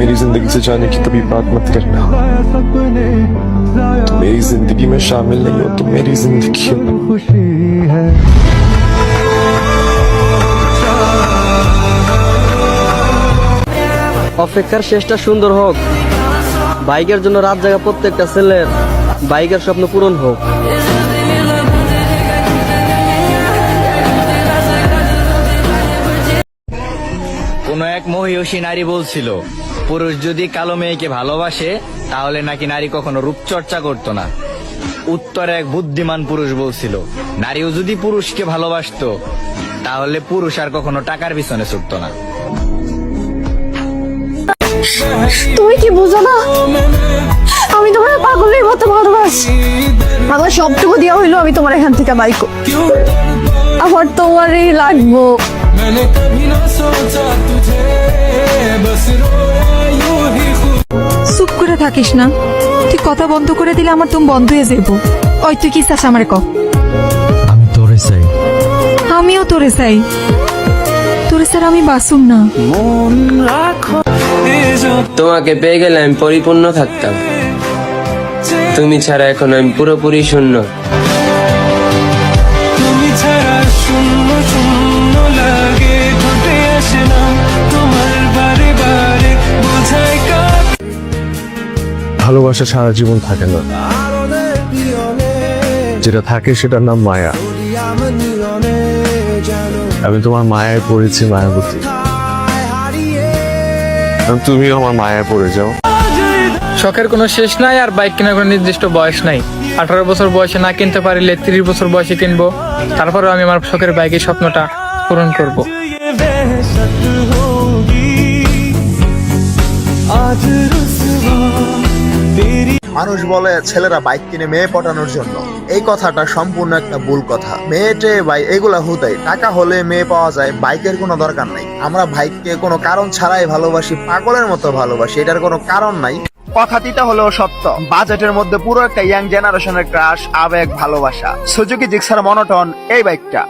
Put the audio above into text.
मेरी जिंदगी से जाने की कभी बात मत करना तुम मेरी जिंदगी में शामिल नहीं हो तुम मेरी जिंदगी हो অপেক্ষার শেষটা সুন্দর হোক বাইকের জন্য রাত জায়গা প্রত্যেকটা ছেলের বাইকের স্বপ্ন পূরণ হোক কোন এক মহিষী নারী বলছিল পুরুষ যদি কালো মেয়েকে ভালোবাসে তাহলে নাকি নারী কখনো রূপচর্চা করতো না উত্তরে এক বুদ্ধিমান পুরুষ বলছিল নারীও যদি পুরুষকে ভালোবাসতো তাহলে পুরুষ আর কখনো টাকার পিছনে ছুটতো না তুমি কি বুঝো না আমি তোমার পাগলের মতো ভালোবাসি আমার সবটুকু দেওয়া হইলো আমি তোমার এখান থেকে বাইকো আমার তোমারই লাগবো मैंने कभी ना सोचा तुझे बस रोया यूं ही खुद চুপ করে থাকিস না? তুই কথা বন্ধ করে দিলে আমার তুম বন্ধ হয়ে যাব ওই তুই কি চাস আমার ক? আমি তোরে চাই। আমিও তোরে চাই। তোরে স্যার আমি বাসুম না। তোমাকে পেয়ে গেলে আমি পরিপূর্ণ থাকতাম। তুমি ছাড়া এখন আমি পুরোপুরি শূন্য। ভালোবাসা সারা জীবন থাকে না যেটা থাকে সেটার নাম মায়া আমি তোমার মায়ায় পড়েছি মায়াবতী আর তুমিও আমার মায়ায় পড়ে যাও শখের কোনো শেষ নাই আর বাইক কেনার কোনো নির্দিষ্ট বয়স নাই আঠারো বছর বয়সে না কিনতে পারলে তিরিশ বছর বয়সে কিনবো তারপরেও আমি আমার শখের বাইকের স্বপ্নটা পূরণ করব। ये वहशत होगी आज रुसवा तेरी মানুষ বলে ছেলেরা বাইক কিনে মেয়ে পটানোর জন্য। এই কথাটা সম্পূর্ণ একটা ভুল কথা। মেয়েটে ভাই, এগুলা হুদাই। টাকা হলে মেয়ে পাওয়া যায়, বাইকের কোনো দরকার নাই। আমরা বাইককে কোনো কারণ ছাড়াই ভালোবাসি, পাগলের মতো ভালোবাসি, এটার কোনো কারণ নাই। কথাটিটা হলেও সত্য। বাজেটের মধ্যে পুরো একটা ইয়াং জেনারেশনের ক্রাশ, আবেগ, ভালোবাসা। সুজুকি জিক্সার মনোটন এই বাইকটা।